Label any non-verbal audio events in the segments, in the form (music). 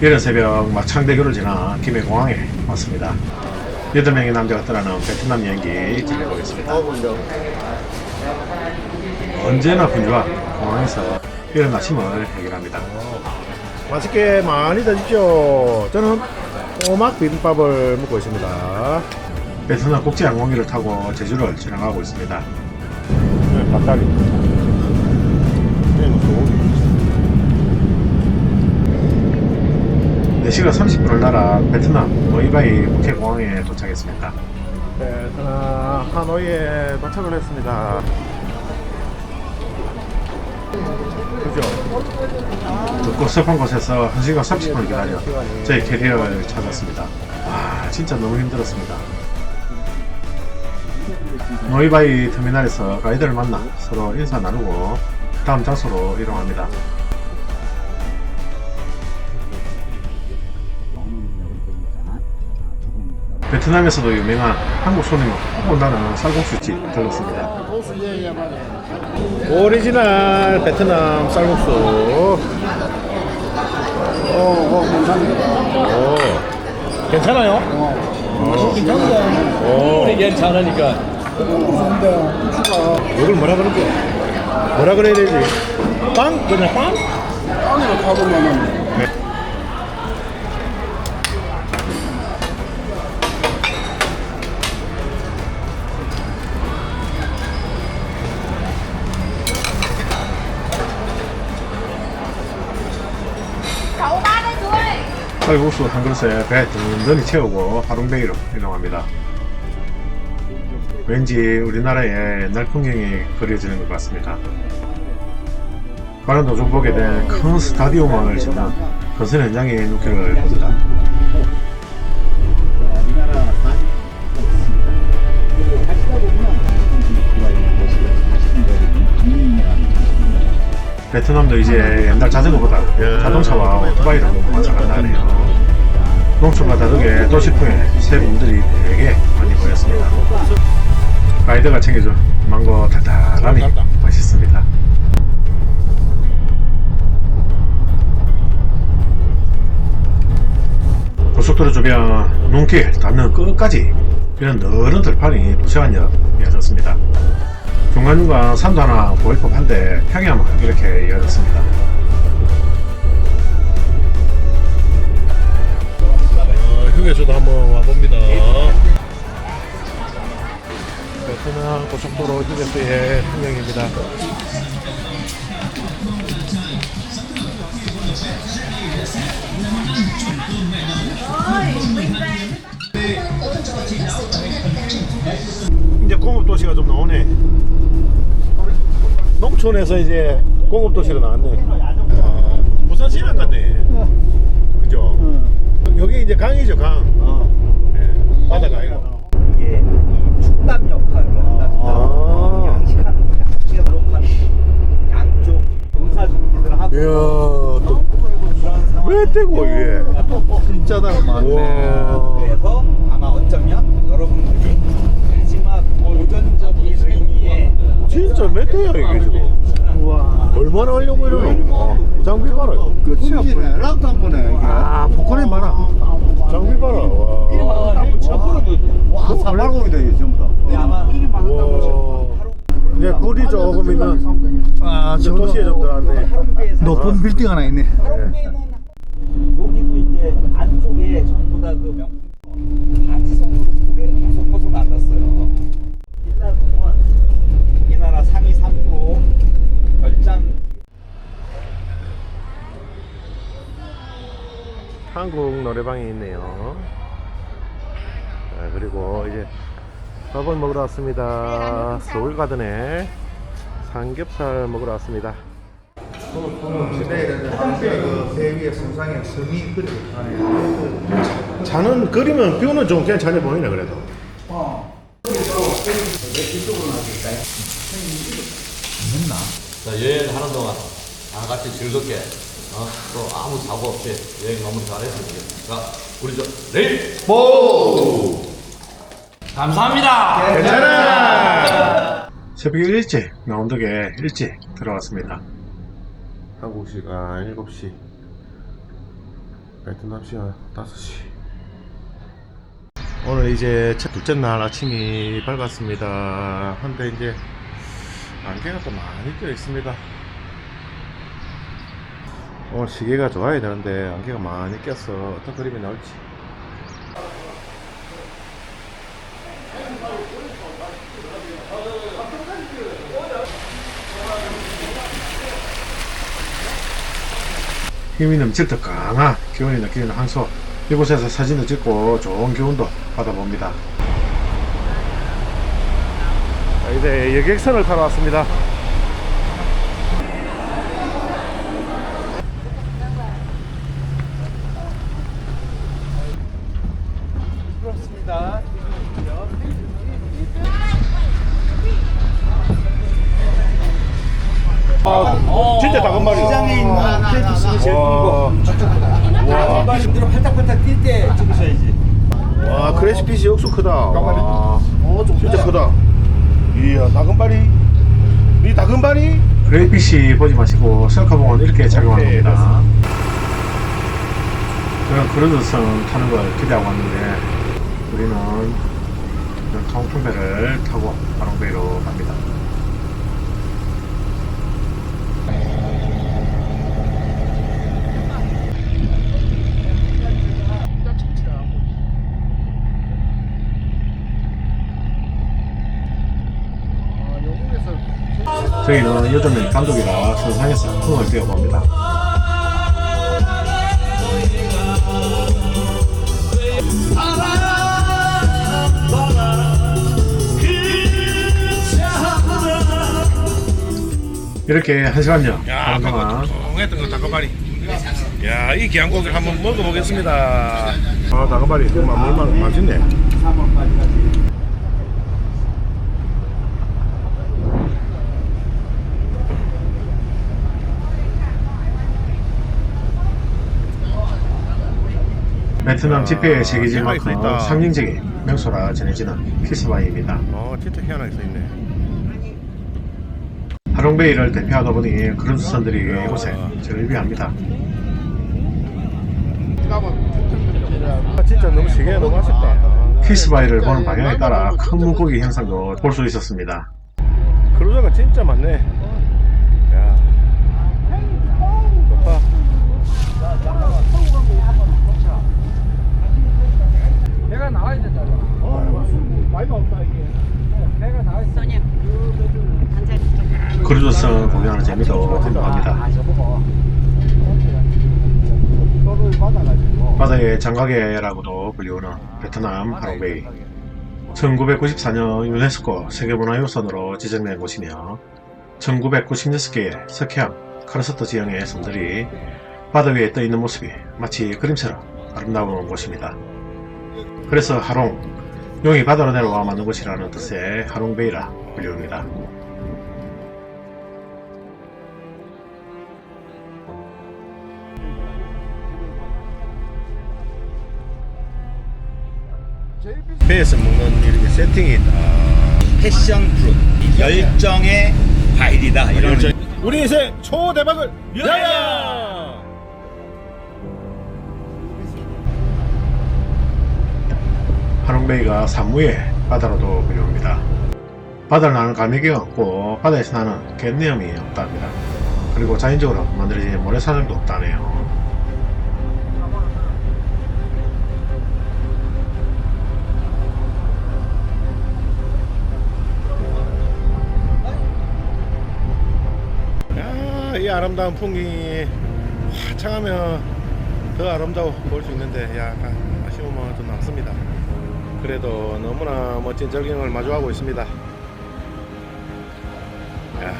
이른 새벽 마창대교를 지나 김해공항에 왔습니다. 8명의 남자가 떠나는 베트남 여행기 즐겨보겠습니다. 언제나 분주한 공항에서 이른 아침을 해결합니다. 맛있게 많이 드십시오. 저는 꼬막 비빔밥을 먹고 있습니다. 베트남 국제 항공기를 타고 제주를 지나가고 있습니다. 네, 닭다리. 시간 30분을 날아 베트남 노이바이 국제공항에 도착했습니다. 베트남 하노이에 도착을 했습니다. 그죠? 좁고 습한 곳에서 1시간 30분을 기다려 저희 캐리어를 찾았습니다. 아, 진짜 너무 힘들었습니다. 노이바이 터미널에서 가이드를 만나 서로 인사 나누고 다음 장소로 이동합니다. 베트남에서도 유명한 한국 꼭 온다는 쌀국수집 들렀습니다. 오리지널 베트남 쌀국수. 어, 어, 괜찮네. 오, 괜찮아요? 어, 괜찮네. 오, 괜찮으니까 이걸 뭐라 그러지? 뭐라 그래야 되지? 빵? 그냥 빵? 빵을 가보면은 cậu 쌀국수 한 그릇에 배 든든히 채우고 하동베이로 이동합니다. 왠지 우리나라의 옛날 풍경이 그려지는 것 같습니다. 가는 도중 보게 된 큰 스타디움을 지나 건설 현장의 눈길을 봅니다. 베트남도 이제 옛날 자전거보다 자동차와 오토바이로 마찬가지네요. 농촌과 다르게 도시풍에 새분들이 되게 많이 보였습니다. 가이드가 챙겨준 망고 달달함이 맛있습니다. 고속도로 주변 눈길 닿는 끝까지 이런 넓은 들판이 도시관역 이어졌습니다. 중간중간 산도 하나 보일 법한데 평야만 이렇게 이어졌습니다. 어, 휴게소도 한번 와봅니다. 베트남 고속도로 휴게소의 풍경입니다. 이제 공업도시가 좀 나오네. 농촌에서 이제 공업도시로 나왔네. 아, 부산시랑 같네. 그죠? 여기 이제 강이죠, 강. 예, 바다가 아니고. 이게 축담 역할을 한답니다. 아. 양식하는 거, 양식을 하는 양쪽 공사 준비들 하고 이야, 또 이런 상황. 왜 떼고 위에? 진짜다 우와. 그래서 아마 어쩌면 여러분들이 마지막 도전적인 의미에 진짜 메테야 이게 지금. 얼마나 하려고 이러노? 장비 봐라. 이거. 그치, 락도 한 번에. 아, 복권에 많아. 장비 봐라. 와. 와, 사발공이다, 이게 전부 다. 와. 이제 불이 조금 있는 아, 이제 도시에 좀 들어왔네. 높은 빌딩 하나 있네. 여기도 이제 안쪽에 전부 다 그 명품 바지선으로 고개를 계속 벗어 나갔어요. 빌라동은 이 나라 상위 3% 별장 한국 노래방이 있네요. 아, 그리고 이제 밥을 먹으러 왔습니다. 서울 가든에 삼겹살 먹으러 왔습니다. 자는 그리면 뷰는 좀 괜찮아 보이네 그래도. 자, 여행 하는 동안 다 같이 즐겁게 어, 또 아무 사고 없이 여행 마무리 잘했습니다. 자, 우리 저 레이 보 감사합니다. 괜찮아. 새벽 일찍 나온 덕에 일찍 들어왔습니다. 한국 시간 7시 베트남 시간 5시 오늘 이제 첫 둘째 날 아침이 밝았습니다 근데 이제 안개가 또 많이 껴 있습니다 오늘 시계가 좋아야 되는데 안개가 많이 껴서 어떤 그림이 나올지. 힘이 넘칠 듯 강한 기운이 느끼는 항소. 이곳에서 사진을 찍고 좋은 기운도 받아봅니다. 자, 이제 여객선을 타러 왔습니다. 진짜 작은 말이요 시장에 있는 크레피스가 제일 와. 크고 작은 말씀 대로 팔딱팔딱 뛸 때 찍으셔야지. 와 크래시핏이 역수 크다. 와, 진짜 크다. 이야 다금바리 이 다금바리 크래시핏이 보지 마시고 셀카봉은 이렇게 착용하는 겁니다. 저는 그루즈선 타는 걸 기대하고 왔는데 우리는 이런 통통배를 타고 바롱베이로 갑니다 저희는 여전히 감독이라 선상에서 흥을 띄워봅니다. 이렇게 한 시간여 야, 그 통통했던 거 닭가발이. 야, 이 귀한 고기를 한번 먹어보겠습니다. 아, 닭가발이 정말 물만 맛있네. 3월까지. 베트남 지폐에 새겨질 생각이 만큼 있다. 상징적인 명소라 전해지는 키스바이입니다. 어, 진짜 희한하게 써있네. 하롱베이를 대표하다 보니 크루즈선들이 이곳에 절비합니다. 아, 진짜 너무 시계 너무 아쉽다. 키스바이를 보는 방향에 따라 큰 물고기 현상도 볼 수 있었습니다. 크루저가 진짜 많네. 야, 좋다. 배가 나와야 된다잖아. 많이 없다 이게. 배가 나와 있어. 크루즈선 구경하는 재미도 든든합니다. 아. 바다의 장가게라고도 불리우는 베트남 하롱베이. 1994년 유네스코 세계문화유산으로 지정된 곳이며 1996개의 석회암, 카르스트 지형의 섬들이 바다 위에 떠 있는 모습이 마치 그림처럼 아름다운 곳입니다. 그래서 하롱, 용이 바다로 내려와 만든 곳이라는 뜻의 하롱베이라 불리웁니다. 배에서 먹는 이렇게 세팅이 있다. 패션 프루. 열정의 과일이다. 이런. 우리 인생 초대박을 위하여! 하롱베이가 산무의 바다로도 불리웁니다. 바다를 나는 갈매기가 없고 바다에서 나는 갯내음이 없답니다. 그리고 자연적으로 만들어진 모래사장도 없다네요. 아름다운 풍경이 화창하면 더 아름다워 보일 수 있는데 약간 아쉬움은 좀 남습니다. 그래도 너무나 멋진 절경을 마주하고 있습니다. 야.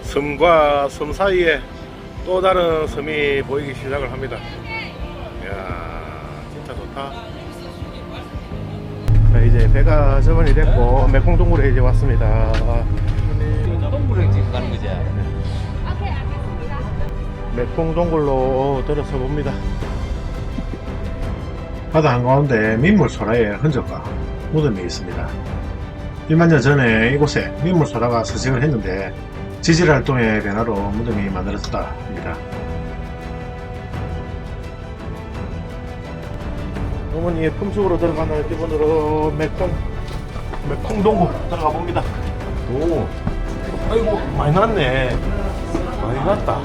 섬과 섬 사이에 또 다른 섬이 보이기 시작을 합니다. 이야, 진짜 좋다. 자, 이제 배가 저번이 됐고 메콩동굴에 이제 왔습니다. 동물에 지금 가는 거지. 오케이, 알겠습니다. 메콩동굴로 들어서 봅니다. 바다 한가운데 민물 소라의 흔적과 무덤이 있습니다. 1만 년 전에 이곳에 민물소라가 서식을 했는데 지질 활동의 변화로 무덤이 만들어졌다 합니다. 어머니의 품속으로 들어가는 기분으로 맥콩 맥콩동굴 들어가 봅니다. 오, 아이고 많이 났네. 많이 났다.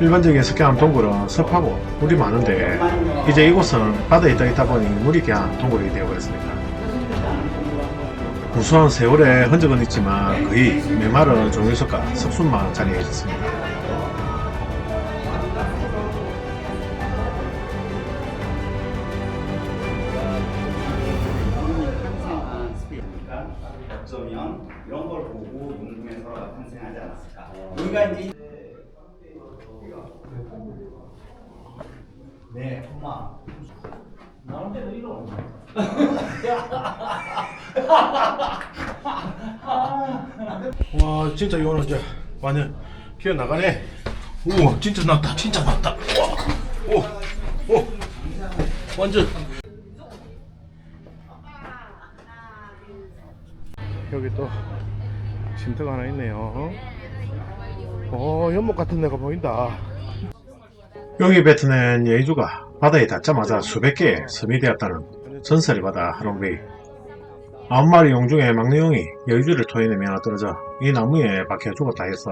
일반적인 석회암 동굴은 습하고 물이 많은데 이제 이곳은 바다에 떠 있다 보니 물이 귀한 동굴이 되어버렸습니다. 우수한 세월의 흔적은 있지만 거의 메마른 종유석과 석순만 자리해 있습니다. 네, 엄마. (laughs) 와 진짜 이거는 이제 완전 피어 나가네. 우와 진짜 났다 진짜 났다. 와, 오, 오, 완전. 여기 또 쉼터가 하나 있네요. 어 연못 같은 데가 보인다. 여기 뱉어낸 여의주가 바다에 닿자마자 수백 개의 섬이 되었다는 전설을 받아 하롱베이. 아홉 마리 용 중에 막내용이 여의주를 토해내며 떨어져 이 나무에 박혀 죽었다 해서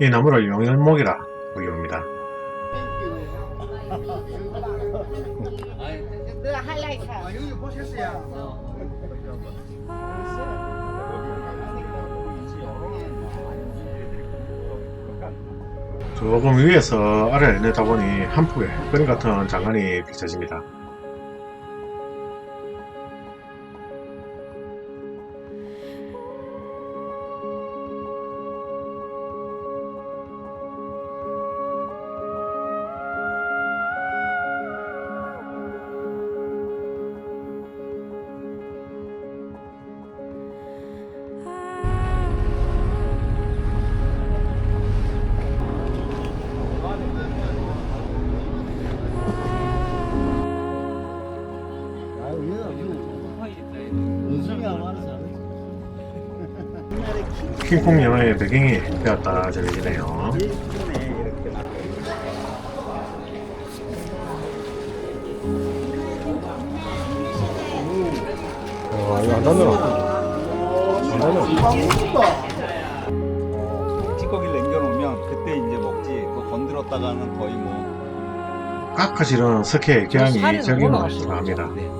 이 나무를 용혈목이라 부릅니다. 조금 위에서 아래를 내다보니 한 폭의 끈 같은 장관이 비춰집니다. 킹콩 영화의 배경이 되었다 전해지네요. 와 이거 안 닿나? 안 닿나? 찌꺼기를 남겨놓으면 그때 이제 먹지. 그거 건드렸다가는 거의 뭐. 깎아지는 석회의 기함이 적임을 더합니다. 올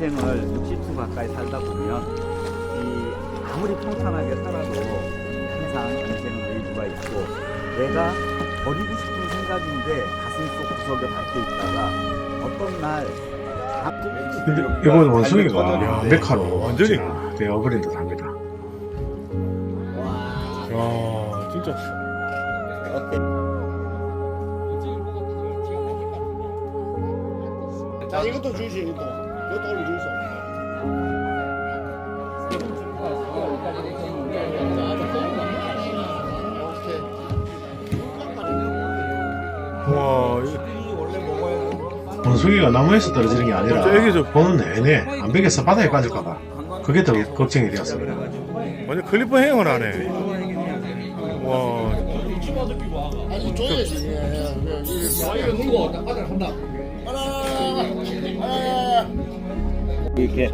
인생을 60수 가까이 살다 보면 이 아무리 평탄하게 살아도 항상 인생은 의주가 있고 내가 버리고 싶은 생각인데 가슴속 구석에 박혀 있다가 어떤 날 이번 원숭이가 네. 메카로 완전히. 되어버린 듯 합니다. 야 진짜. 자 이것도 주시 이것도 이것도 올려 원숭이가 나무에서 떨어지는 게 아니라. 보는 내내 암벽에서 바다에 빠질까봐 그게 더 걱정이 되었습니다. 완전 클리퍼 행을 하네. 와, 이렇게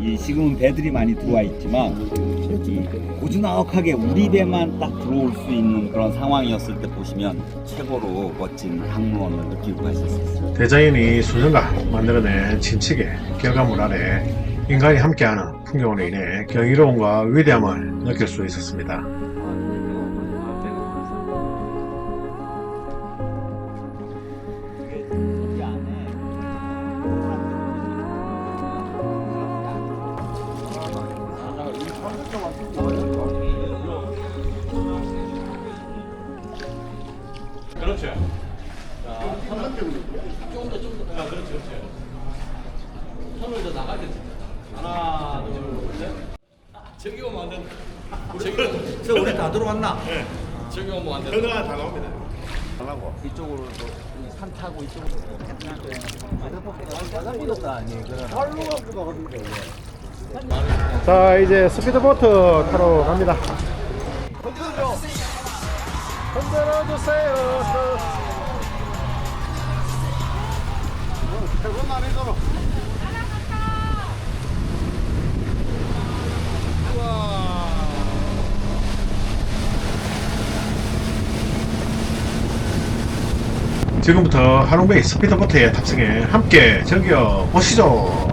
이 지금은 배들이 많이 들어와 있지만 이 고즈넉하게 우리 배만 딱 들어올 수 있는 그런 상황이었을 때 보시면 최고로 멋진 항로원을 느끼고 가실 수 있어요. 대자연이 수년간 만들어낸 친칙의 결과물 아래 인간이 함께하는 풍경으로 인해 경이로움과 위대함을 느낄 수 있었습니다. 이쪽으로 산 타고 이쪽으로 자 이제 스피드보트 타러 갑니다. 흔들어 주세요. 지금부터 하롱베이 스피드보트에 탑승해 함께 저기요 보시죠.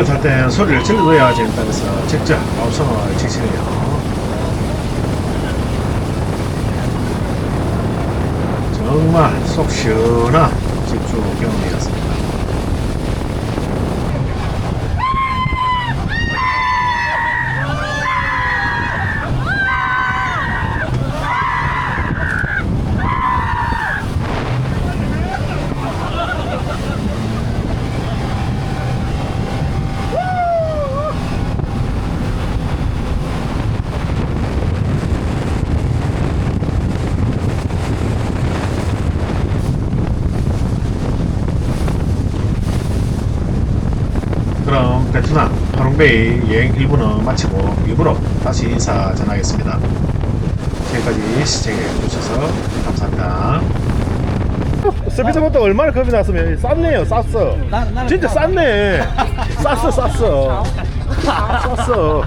이런 거탈때 소리를 질러야 된다면서 직접 마우성을 지시네요. 정말 속 시원한 집주 경험이었습니다. 그럼 베트남 하롱베이 여행 1부는 마치고 2부로 다시 인사 전하겠습니다. 지금까지 시청해 주셔서 감사합니다. 스피드보트 얼마나 겁이 났으면 쌌네요. 쌌어. 진짜 쌌네. (laughs) 쌌어 쌌어. 쌌어.